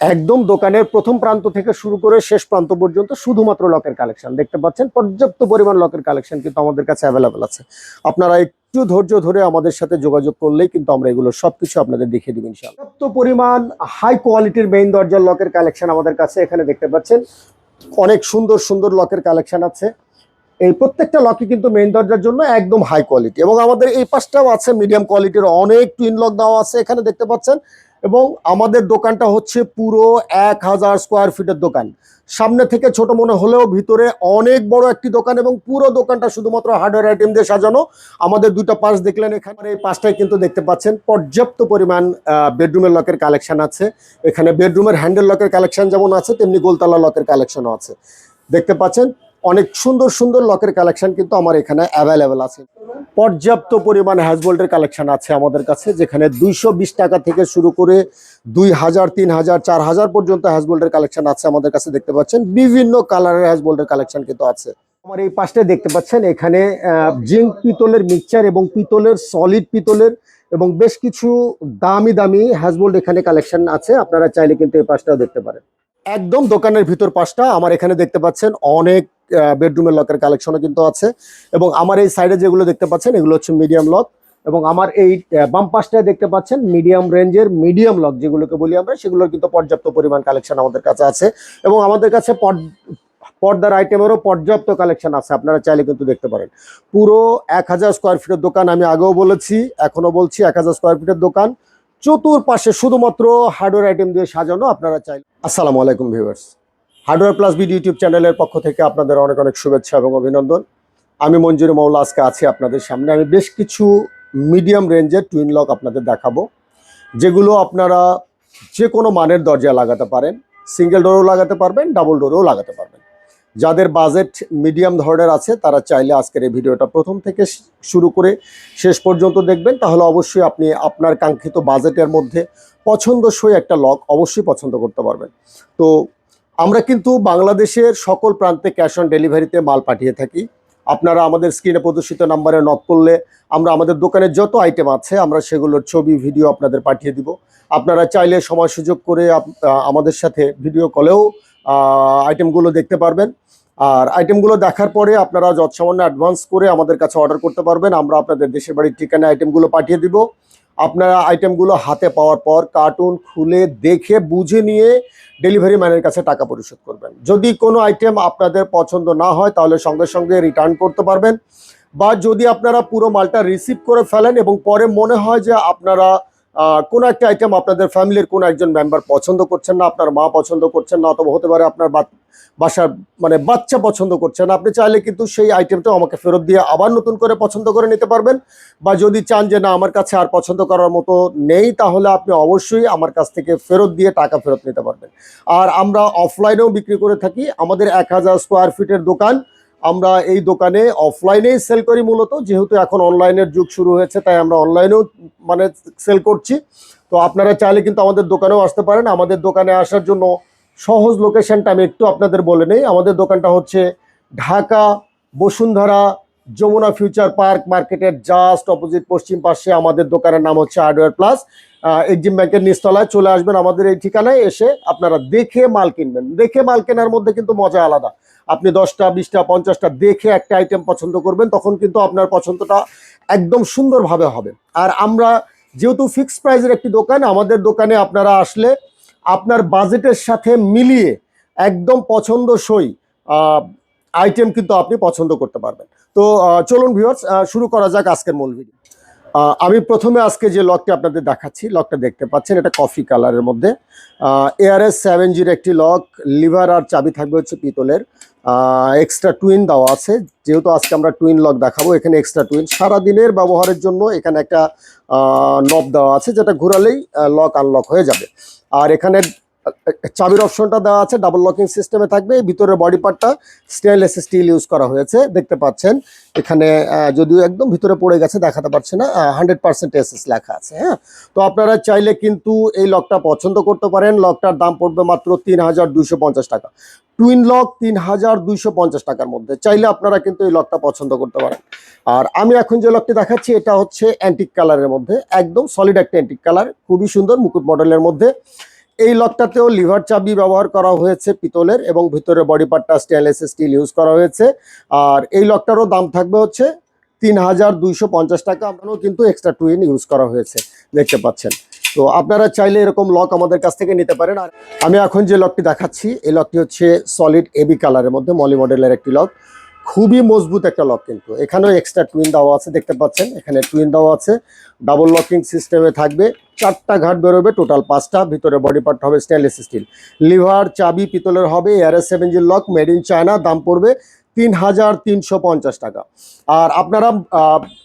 একদম দোকানের প্রথম প্রান্ত থেকে শুরু করে শেষ প্রান্ত পর্যন্ত শুধুমাত্র লকের কালেকশন। দেখতে পাচ্ছেন, পর্যাপ্ত পরিমাণ লকের কালেকশন কিন্তু আমাদের কাছে অ্যাভেলেবেল আছে। আপনারা একটু ধৈর্য ধরে আমাদের সাথে যোগাযোগ করলেই কিন্তু আমরা এগুলো সবকিছু আপনাদের দেখিয়ে দিব ইনশাআল্লাহ। পর্যাপ্ত পরিমাণ হাই কোয়ালিটির মেইন দরজার লকের কালেকশন আমাদের কাছে এখানে দেখতে পাচ্ছেন। অনেক সুন্দর সুন্দর লকের কালেকশন আছে। এই প্রত্যেকটা লকই কিন্তু মেইন দরজার জন্য একদম হাই কোয়ালিটি এবং আমাদের এই পাশটাও আছে মিডিয়াম কোয়ালিটির অনেক টুইন লক দেওয়া আছে। এখানে দেখতে পাচ্ছেন এবং আমাদের দোকানটা হচ্ছে পুরো এক হাজার স্কোয়ার ফিটের দোকান। সামনে থেকে ছোট মনে হলেও ভিতরে অনেক বড় একটি দোকান এবং পুরো দোকানটা শুধুমাত্র হার্ডওয়্যার আইটেম দিয়ে সাজানো। আমাদের দুইটা পাশ দেখলেন এখানে। এই পাশটায় কিন্তু দেখতে পাচ্ছেন পর্যাপ্ত পরিমাণ বেডরুমের লকের কালেকশন আছে। এখানে বেডরুমের হ্যান্ডেল লকের কালেকশন যেমন আছে, তেমনি গোলতলা লকের কালেকশনও আছে। দেখতে পাচ্ছেন অনেক সুন্দর সুন্দর লকের কালেকশন কিন্তু আমার এখানে অ্যাভেলেবেল আছে। পর্যাপ্ত পরিমাণ হ্যাজবোল্টের কালেকশন আছে আমাদের কাছে, যেখানে দুইশো বিশ টাকা থেকে শুরু করে দুই হাজার, তিন হাজার, চার হাজার পর্যন্ত হ্যাজবোল্টের কালেকশন আছে আমাদের কাছে দেখতে পাচ্ছেন। বিভিন্ন কালারের হ্যাজবোল্টের কালেকশন কিন্তু আছে। আমার এই পাশটায় দেখতে পাচ্ছেন, এখানে জিঙ্ক পিতলের মিক্সচার এবং পিতলের সলিড পিতলের এবং বেশ কিছু দামি দামি হ্যাজবোল্ট এখানে কালেকশন আছে। আপনারা চাইলে কিন্তু এই পাশটাও দেখতে পারেন। একদম দোকানের ভিতর পাশটা আমার এখানে দেখতে পাচ্ছেন অনেক বেডরুমের লকের কালেকশনও কিন্তু আছে। এবং আমার এই সাইডে যেগুলো দেখতে পাচ্ছেন, এগুলো হচ্ছে মিডিয়াম লক এবং আমার এই বাম পাশটায় দেখতে পাচ্ছেন মিডিয়াম রেঞ্জের মিডিয়াম লক যেগুলোকে বলি আমরা, সেগুলোর কিন্তু পর্যাপ্ত পরিমাণ কালেকশন আমাদের কাছে আছে। এবং আমাদের কাছে পর্দ- পর্দার আইটেমেরও পর্যাপ্ত কালেকশন আছে, আপনারা চাইলে কিন্তু দেখতে পারেন। পুরো এক হাজার স্কোয়ার ফিটের দোকান আমি আগেও বলেছি এখনও বলছি, এক হাজার স্কোয়ার ফিটের দোকান। চতুর্পাশে শুধুমাত্র হার্ডওয়্যার আইটেম দিয়ে সাজানো আপনারা চাই আসসালামু আলাইকুম viewers hardware plus BD YouTube চ্যানেলের পক্ষ থেকে আপনাদের অনেক অনেক শুভেচ্ছা এবং অভিনন্দন। আমি মঞ্জুর মৌলা আজকে আছি আপনাদের সামনে। আমি বেশ কিছু মিডিয়াম রেঞ্জের টুইন লক আপনাদের দেখাবো, যেগুলো আপনারা যে কোনো মানের দরজা লাগাতে পারেন সিঙ্গেল ডোরও লাগাতে পারবেন ডাবল ডোরও লাগাতে পারবেন। যাদের বাজেট মিডিয়াম ধরনের আছে, তারা চাইলে আজকের এই ভিডিওটা প্রথম থেকে শুরু করে শেষ পর্যন্ত দেখবেন। তাহলে অবশ্যই আপনি আপনার কাঙ্ক্ষিত বাজেটের মধ্যে পছন্দসই একটা লক অবশ্যই পছন্দ করতে পারবেন। তো আমরা কিন্তু বাংলাদেশের সকল প্রান্তে ক্যাশ অন ডেলিভারিতে মাল পাঠিয়ে থাকি। আপনারা আমাদের স্ক্রিনে প্রদর্শিত নাম্বারে নক করলে আমরা আমাদের দোকানের যত আইটেম আছে, আমরা সেগুলোর ছবি ভিডিও আপনাদের পাঠিয়ে দিব। আপনারা চাইলে সময় সুযোগ করে আমাদের সাথে ভিডিও কলেও আইটেমগুলো দেখতে পারবেন। আর আইটেমগুলো দেখার পরে আপনারা যৎসামান্য অ্যাডভান্স করে আমাদের কাছে অর্ডার করতে পারবেন, আমরা আপনাদের দেশের বাড়ির ঠিকানা আইটেমগুলো পাঠিয়ে দিব। আপনারা আইটেমগুলো হাতে পাওয়ার পর কার্টুন খুলে দেখে, বুঝে নিয়ে ডেলিভারি ম্যানের কাছে টাকা পরিশোধ করবেন। যদি কোনো আইটেম আপনাদের পছন্দ না হয়, তাহলে সঙ্গে সঙ্গে রিটার্ন করতে পারবেন। বা যদি আপনারা পুরো মালটা রিসিভ করে ফেলেন এবং পরে মনে হয় যে আপনারা কোনো একটা আইটেম আপনাদের ফ্যামিলির কোনো একজন মেম্বার পছন্দ করছেন না, আপনার মা পছন্দ করছেন না, অথবা হতে পারে আপনার বাসার মানে বাচ্চা পছন্দ করছেন না। আপনি চাইলে কিন্তু সেই আইটেমটাও আমাকে ফেরত দিয়ে আবার নতুন করে পছন্দ করে নিতে পারবেন। বা যদি চান যে না, আমার কাছে আর পছন্দ করার মতো নেই, তাহলে আপনি অবশ্যই আমার কাছ থেকে ফেরত দিয়ে টাকা ফেরত নিতে পারবেন। আর আমরা অফলাইনেও বিক্রি করে থাকি। আমাদের এক হাজার স্কোয়ার ফিটের দোকান। আমরা এই দোকানে অফলাইনেই সেল করি মূলত, যেহেতু এখন অনলাইনের যুগ শুরু হয়েছে, তাই আমরা অনলাইনেও মানে সেল করছি। তো আপনারা চাইলে কিন্তু আমাদের দোকানেও আসতে পারেন। আমাদের দোকানে আসার জন্য সহজ লোকেশনটা আমি একটু আপনাদের বলে নেই। আমাদের দোকানটা হচ্ছে ঢাকা বসুন্ধরা যমুনা ফিউচার পার্ক মার্কেটের জাস্ট অপোজিট পশ্চিম পাশে। আমাদের দোকানের নাম হচ্ছে হার্ডওয়্যার প্লাস এক্সিম ব্যাংকের নিচতলায় চলে আসবেন। আমাদের এই ঠিকানায় এসে আপনারা দেখে মাল কিনবেন। দেখে মাল কেনার মধ্যে কিন্তু মজা আলাদা। আপনি দশটা, বিশটা, পঞ্চাশটা দেখে একটা আইটেম পছন্দ করবেন, তখন কিন্তু আপনার পছন্দটা একদম সুন্দরভাবে হবে। আর আমরা যেহেতু ফিক্সড প্রাইসের একটি দোকান, আমাদের দোকানে আপনারা আসলে আপনার বাজেটের সাথে মিলিয়ে একদম পছন্দসই আইটেম কিন্তু আপনি পছন্দ করতে পারবেন। তো চলুন ভিউয়ার্স শুরু করা যাক আজকের মূল ভিডিও আমি প্রথমে আজকে যে লকটি আপনাদের দেখাচ্ছি লকটা দেখতে পাচ্ছেন, এটা কফি কালারের মধ্যে। এআরএস সেভেন জির একটি লক লিভার আর চাবি থাকবে হচ্ছে পিতলের। এক্সট্রা টুইন দেওয়া আছে। যেহেতু আজকে আমরা টুইন লক দেখাবো, এখানে এক্সট্রা টুইন সারাদিনের ব্যবহারের জন্য এখানে একটা নব দেওয়া আছে, যেটা ঘোরালেই লক আনলক হয়ে যাবে। আর এখানে চাবির অপশনটা দেওয়া আছে ডাবল লকিং সিস্টেমে থাকবে। ভিতরের বডি পার্টটা স্টেনলেস স্টিল ইউজ করা হয়েছে, দেখতে পাচ্ছেন। এখানে যদিও একদম ভিতরে পড়ে গেছে, দেখাতে পারছে না হান্ড্রেড পার্সেন্ট এসএস লেখা আছে হ্যাঁ? তো আপনারা চাইলে কিন্তু এই লকটা পছন্দ করতে পারেন। লকটার দাম পড়বে মাত্র তিন হাজার দুইশো পঞ্চাশ টাকা। টুইন লক তিন হাজার দুইশো পঞ্চাশ টাকার মধ্যে। চাইলে আপনারা কিন্তু এই লকটা পছন্দ করতে পারেন। আর আমি এখন যে লকটি দেখাচ্ছি, এটা হচ্ছে অ্যান্টিক কালারের মধ্যে, একদম সলিড একটা অ্যান্টিক কালার খুবই সুন্দর, মুকুট মডেলের মধ্যে। এই লকটাতেও লিভার চাবি ব্যবহার করা হয়েছে পিতলের এবং ভিতরে বডি পার্টটা স্টেনলেস স্টিল ইউজ করা হয়েছে। আর এই লকটারও দাম থাকবে হচ্ছে তিন হাজার দুইশো পঞ্চাশ টাকা। আপনারও কিন্তু এক্সট্রা টুইন ইউজ করা হয়েছে। দেখতে পাচ্ছেন। তো আপনারা চাইলে এরকম লক আমাদের কাছ থেকে নিতে পারেন। আর আমি এখন যে লকটি দেখাচ্ছি, এই লকটি হচ্ছে সলিড এবি কালারের মধ্যে মলি মডেলের একটি লক খুবই মজবুত একটা লক কিন্তু। এখানেও এক্সট্রা টুইন দেওয়া আছে, দেখতে পাচ্ছেন? এখানে টুইন দেওয়া আছে। ডাবল লকিং সিস্টেমে থাকবে। চারটা ঘাট বেরোবে টোটাল পাঁচটা, ভিতরে বডি পার্ট হবে স্টেনলেস স্টিল লিভার, চাবি, পিতলের হবে Airs seven G lock made in China দাম পড়বে তিন হাজার তিনশো পঞ্চাশ টাকা। আর আপনারা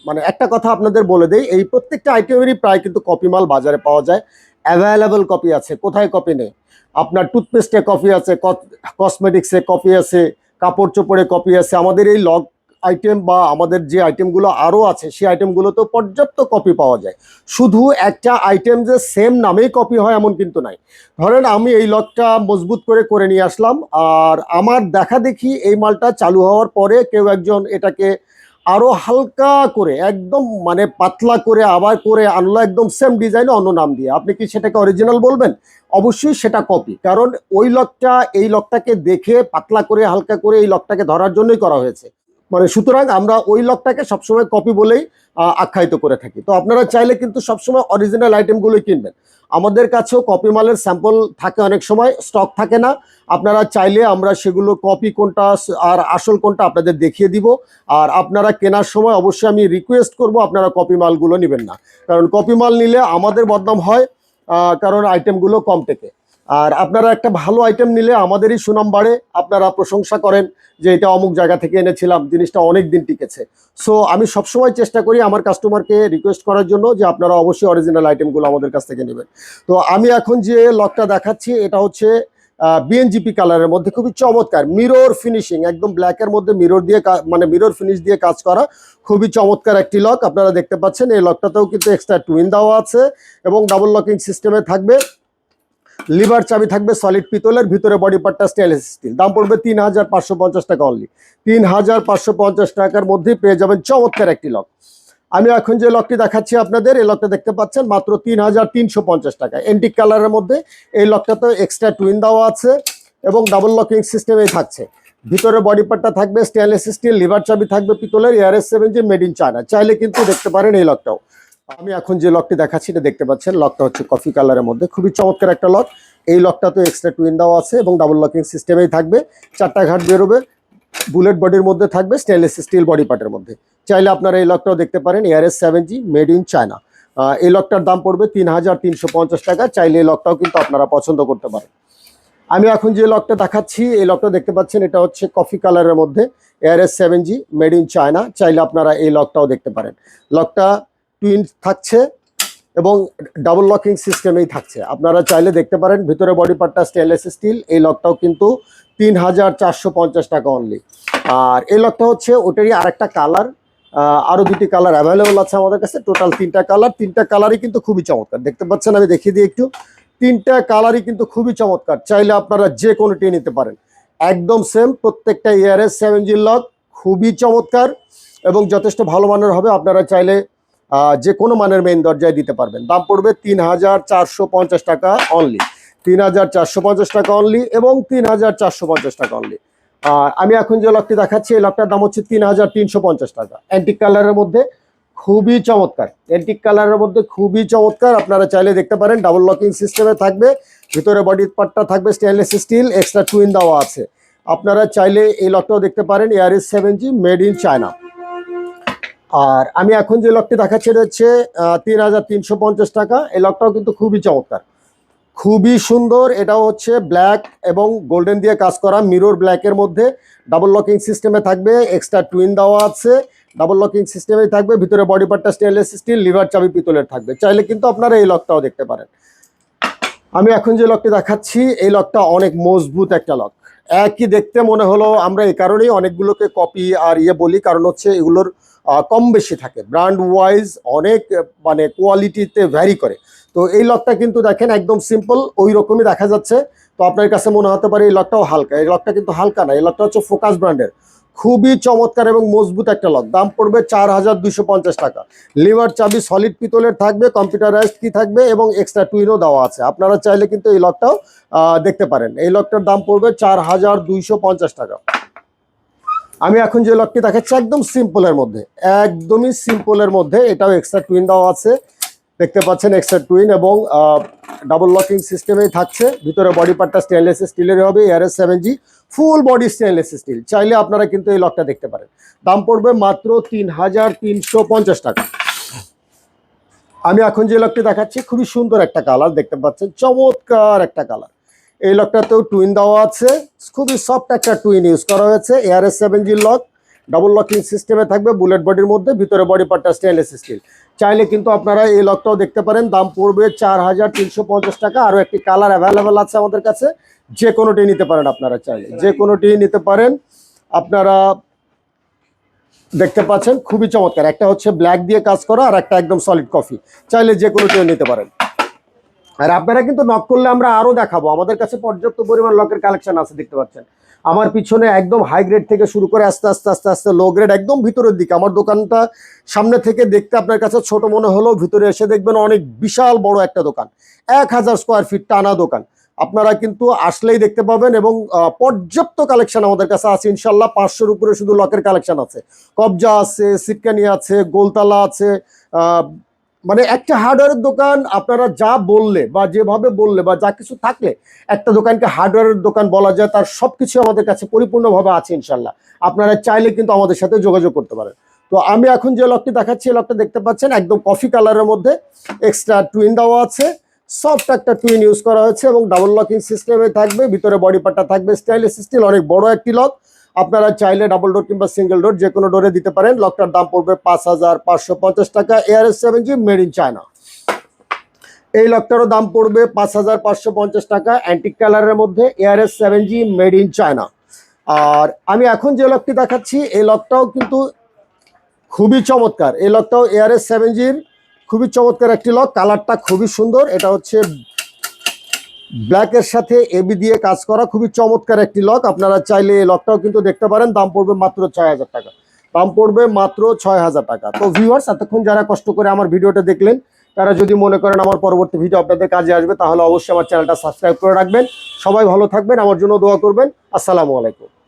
মানে একটা কথা আপনাদের বলে দেই, এই প্রত্যেকটা আইটেমেরই প্রায় কিন্তু কপি মাল বাজারে পাওয়া যায়। অ্যাভেলেবল কপি আছে। কোথায় কপি নেই? আপনার টুথপেস্টে কপি আছে কসমেটিক্সে কপি আছে কাপড় চোপড়ে কপি আছে। আমাদের এই লক আইটেম বা আমাদের যে আইটেমগুলো আরও আছে, সেই আইটেমগুলোতেও পর্যাপ্ত কপি পাওয়া যায়। শুধু একটা আইটেম যে সেম নামেই কপি হয় এমন কিন্তু নাই। ধরেন আমি এই লকটা মজবুত করে করে নিয়ে আসলাম, আর আমার দেখা দেখি এই মালটা চালু হওয়ার পরে কেউ একজন এটাকে আরও হালকা করে, একদম মানে পাতলা করে আবার করে আনলো একদম সেম ডিজাইনে অন্য নাম দিয়ে। আপনি কি সেটাকে অরিজিনাল বলবেন? অবশ্যই সেটা কপি কারণ ওই লকটা এই লকটাকে দেখে পাতলা করে, হালকা করে এই লকটাকে ধরার জন্যই করা হয়েছে। মানে সুতরাং আমরা ওই লকটাকে সবসময় কপি বলেই আখ্যায়িত করে থাকি। তো আপনারা চাইলে কিন্তু সবসময় অরিজিনাল আইটেমগুলোই কিনবেন। আমাদের কাছেও কপি মালের স্যাম্পল থাকে অনেক সময় স্টক থাকে না। আপনারা চাইলে আমরা সেগুলো কপি কোনটা আর আসল কোনটা আপনাদের দেখিয়ে দিব। আর আপনারা কেনার সময় অবশ্যই আমি রিকোয়েস্ট করব, আপনারা কপি মালগুলো নেবেন না। কারণ কপি মাল নিলে আমাদের বদনাম হয় কারণ আইটেমগুলো কম টেকে আর আপনারা একটা ভালো আইটেম নিলে আমাদেরই সুনাম বাড়ে, আপনারা প্রশংসা করেন যে এটা অমুক জায়গা থেকে এনেছিলাম, জিনিসটা অনেক দিন টিকেছে। সো আমি সবসময় চেষ্টা করি আমার কাস্টমারকে রিকোয়েস্ট করার জন্য যে আপনারা অবশ্যই অরিজিনাল আইটেমগুলো আমাদের কাছ থেকে নেবেন। তো আমি এখন যে লকটা দেখাচ্ছি, এটা হচ্ছে বিএনজিপি কালারের মধ্যে খুবই চমৎকার। মিরর ফিনিশিং একদম ব্ল্যাকের মধ্যে মিরর দিয়ে মানে মিরর ফিনিশ দিয়ে কাজ করা খুবই চমৎকার একটি লক আপনারা দেখতে পাচ্ছেন, এই লকটাতেও কিন্তু এক্সট্রা টুইন দেওয়া আছে এবং ডাবল লকিং সিস্টেমে থাকবে। লিভার চাবি থাকবে সলিড পিতলের, ভিতরে বডি পার্টটা স্টেনলেস স্টিল দাম পড়বে তিন হাজার পাঁচশো পঞ্চাশ টাকা অনলি তিন হাজার পাঁচশো পঞ্চাশ টাকার মধ্যেই পেয়ে যাবেন চমৎকার একটি লক আমি এখন যে লকটি দেখাচ্ছি আপনাদের, এই লকটা দেখতে পাচ্ছেন, মাত্র তিন হাজার তিনশো পঞ্চাশ টাকা। এন্টিক কালারের মধ্যে এই লকটাতে এক্সট্রা টুইন দেওয়া আছে এবং ডাবল লকিং সিস্টেমেই থাকছে। ভিতরে বডি পার্টটা থাকবে স্টেনলেস স্টিল লিভার চাবি থাকবে পিতলের Airs seven G made in China চাইলে কিন্তু দেখতে পারেন এই লকটাও আমি এখন যে লকটি দেখাচ্ছি, এটা দেখতে পাচ্ছেন, লকটা হচ্ছে কফি কালারের মধ্যে। খুবই চমৎকার একটা লক। এই লকটা তো এক্সট্রা টুইন দেওয়া আছে এবং ডাবল লকিং সিস্টেমেই থাকবে। চারটা ঘাট বেরোবে বুলেট বডির মধ্যে থাকবে স্টেনলেস স্টিল বডি পার্টের মধ্যে। চাইলে আপনারা এই লকটাও দেখতে পারেন Airs seven G made in China এই লকটার দাম পড়বে তিন হাজার তিনশো পঞ্চাশ টাকা, চাইলে এই লকটাও কিন্তু আপনারা পছন্দ করতে পারেন। আমি এখন যে লকটা দেখাচ্ছি, এই লকটা দেখতে পাচ্ছেন, এটা হচ্ছে কফি কালারের মধ্যে Airs seven G made in China চাইলে আপনারা এই লকটাও দেখতে পারেন। লকটা টুইন থাকছে এবং ডাবল লকিং সিস্টেমেই থাকছে। আপনারা চাইলে দেখতে পারেন, ভিতরে বডি পার্টটা স্টেনলেস স্টিল এই লকটাও কিন্তু তিন হাজার চারশো পঞ্চাশ টাকা অনলি আর এই লকটা হচ্ছে, ওটারই আরেকটা কালার আরও দুটি কালার অ্যাভেলেবল আছে আমাদের কাছে। টোটাল তিনটা কালার তিনটা কালারই কিন্তু খুবই চমৎকার। দেখতে পাচ্ছেন, আমি দেখিয়ে দিই একটু। তিনটা কালারই কিন্তু খুবই চমৎকার। চাইলে আপনারা যে কোনোটি নিতে পারেন। একদম সেম প্রত্যেকটা ইয়ারের সেভেন জি লক খুবই চমৎকার এবং যথেষ্ট ভালো মানের হবে। আপনারা চাইলে যে কোনো মানের মেইন দরজায় দিতে পারবেন। দাম পড়বে তিন হাজার চারশো পঞ্চাশ টাকা অনলি তিন হাজার চারশো পঞ্চাশ টাকা অনলি এবং তিন হাজার চারশো পঞ্চাশ টাকা অনলি আমি এখন যে লকটি দেখাচ্ছি, এই লকটার দাম হচ্ছে তিন হাজার তিনশো পঞ্চাশ টাকা। অ্যান্টিক কালারের মধ্যে খুবই চমৎকার। অ্যান্টিক কালারের মধ্যে খুবই চমৎকার। আপনারা চাইলে দেখতে পারেন ডাবল লকিং সিস্টেমে থাকবে, ভিতরে বডি পার্টটা থাকবে স্টেনলেস স্টিল এক্সট্রা টুইন দেওয়া আছে। আপনারা চাইলে এই লকটাও দেখতে পারেন Airs seven G made in China আর আমি এখন যে লকটি দেখাচ্ছি, এটা হচ্ছে তিন হাজার তিনশো পঞ্চাশ টাকা। এই লকটাও কিন্তু খুবই চমৎকার। খুবই সুন্দর। এটা হচ্ছে ব্ল্যাক এবং গোল্ডেন দিয়ে কাজ করা। মিরর ব্ল্যাকের মধ্যে ডাবল লকিং সিস্টেমে থাকবে। এক্সট্রা টুইন দেওয়া আছে। ডাবল লকিং সিস্টেমেই থাকবে। ভিতরে বডি পার্টটা স্টেনলেস স্টিল লিভার চাবি পিতলের থাকবে। চাইলে কিন্তু আপনারা এই লকটাও দেখতে পারেন। আমি এখন যে লকটি দেখাচ্ছি, এই লকটা অনেক মজবুত একটা লক একই দেখতে মনে হলো। আমরা এই কারণেই অনেকগুলোকে কপি আর ইয়ে বলি। কারণ হচ্ছে এগুলোর কম বেশি থাকে। ব্র্যান্ড ওয়াইজ অনেক মানে কোয়ালিটিতে ভ্যারি করে। তো এই লকটা কিন্তু দেখেন একদম সিম্পল ওই রকমই দেখা যাচ্ছে। তো আপনার কাছে মনে হতে পারে এই লকটাও হালকা। এই লকটা কিন্তু হালকা না, এই লকটা হচ্ছে ফোকাস ব্র্যান্ডের খুবই চমৎকার এবং মজবুত একটা লক। দাম পড়বে চার হাজার দুশো পঞ্চাশ টাকা। লিভার চাবি সলিড পিতলের থাকবে কম্পিউটারাইজড কি থাকবে এবং এক্সট্রা টুইনও দেওয়া আছে। আপনারা চাইলে কিন্তু এই লকটাও দেখতে পারেন। এই লকটার দাম পড়বে চার হাজার দুইশো পঞ্চাশ টাকা। আমি এখন যে লকটি দেখাচ্ছি একদম সিম্পলের মধ্যে, একদমই সিম্পলের মধ্যে এটাও এক্সট্রা টুইন দেওয়া আছে। দেখতে পাচ্ছেন এক্সট্রা টুইন এবং ডাবল লকিং সিস্টেমেই থাকছে। ভিতরে বডি পার্টটা স্টেনলেস স্টিলের হবে ARS seven G full body stainless steel চাইলে আপনারা কিন্তু এই লকটা দেখতে পারেন। দাম পড়বে মাত্র তিন হাজার তিনশো পঞ্চাশ টাকা। আমি এখন যে লকটি দেখাচ্ছি, খুবই সুন্দর একটা কালার দেখতে পাচ্ছেন, চমৎকার একটা কালার এই লকটাতেও টুইন দেওয়া আছে। খুবই সফট একটা টুইন ইউজ করা হয়েছে। ARS seven G lock double locking সিস্টেমে থাকবে বুলেট বডির মধ্যে, ভিতরে বডি পার্টটা স্টেনলেস স্টিল চাইলে কিন্তু আপনারা এই লকটাও দেখতে পারেন। দাম পড়বে চার হাজার তিনশো পঞ্চাশ টাকা। আরও একটি কালার অ্যাভেলেবেল আছে আমাদের কাছে। যে কোনোটি নিতে পারেন আপনারা চাইলে। যে কোনোটি নিতে পারেন, আপনারা দেখতে পাচ্ছেন, খুবই চমৎকার। একটা হচ্ছে ব্ল্যাক দিয়ে কাজ করা আর একটা একদম সলিড কফি চাইলে যে কোনোটিও নিতে পারেন। আর আপনারা কিন্তু নক করলে আমরা আরও দেখাবো। আমাদের কাছে পর্যাপ্ত পরিমাণ লকের কালেকশন আছে, দেখতে পাচ্ছেন। আমার পিছনে একদম হাই গ্রেড থেকে শুরু করে আস্তে আস্তে আস্তে আস্তে লো গ্রেড একদম ভিতরের দিকে। আমার দোকানটা সামনে থেকে দেখতে আপনার কাছে ছোট মনে হলেও ভিতরে এসে দেখবেন অনেক বিশাল বড় একটা দোকান। এক হাজার স্কোয়ার ফিট টানা দোকান। আপনারা কিন্তু আসলেই দেখতে পাবেন এবং পর্যাপ্ত কালেকশন আমাদের কাছে আছে। ইনশাল্লাহ পাঁচশোর উপরে শুধু লকের কালেকশন আছে। কবজা আছে, সিটকানি আছে, গোলতালা আছে মানে একটা হার্ডওয়্যারের দোকান আপনারা যা বললে বা যেভাবে বললে বা যা কিছু থাকলে, একটা দোকানকে হার্ডওয়্যারের দোকান বলা যায়, তার সব কিছু আমাদের কাছে পরিপূর্ণভাবে আছে ইনশাল্লাহ আপনারা চাইলে কিন্তু আমাদের সাথে যোগাযোগ করতে পারেন। তো আমি এখন যে লকটি দেখাচ্ছি, এই লকটা দেখতে পাচ্ছেন, একদম কফি কালারের মধ্যে এক্সট্রা টুইন দেওয়া আছে। সফট একটা টুইন ইউজ করা হয়েছে এবং ডাবল লকিং সিস্টেমে থাকবে, ভিতরে বডি পার্টটা থাকবে স্টাইলিশ স্টিল অনেক বড় একটি লক আপনারা চাইলে ডাবল ডোর কিংবা সিঙ্গেল ডোর যে কোনো ডোরে দিতে পারেন। লকটার দাম পড়বে পাঁচ হাজার পাঁচশো পঞ্চাশ টাকা। Seven G made in China এই লকটারও দাম পড়বে পাঁচ হাজার পাঁচশো পঞ্চাশ টাকা। অ্যান্টিক কালারের মধ্যে ARS seven G made in China আর আমি এখন যে লকটি দেখাচ্ছি, এই লকটাও কিন্তু খুবই চমৎকার। এই লকটাও এআরএস সেভেন জির খুবই চমৎকার একটি লক কালারটা খুবই সুন্দর। এটা হচ্ছে ব্ল্যাকের সাথে এবি দিয়ে কাজ করা খুবই চমৎকার একটি লক। আপনারা চাইলে এই লকটাও কিন্তু দেখতে পারেন। দাম পড়বে মাত্র ছয় হাজার টাকা। দাম পড়বে মাত্র ছয় হাজার টাকা। তো ভিউয়ার্স এতক্ষণ যারা কষ্ট করে আমার ভিডিওটা দেখলেন, তারা যদি মনে করেন আমার পরবর্তী ভিডিও আপনাদের কাজে আসবে, তাহলে অবশ্যই আমার চ্যানেলটা সাবস্ক্রাইব করে রাখবেন। সবাই ভালো থাকবেন। আমার জন্য দোয়া করবেন। আসসালামু আলাইকুম।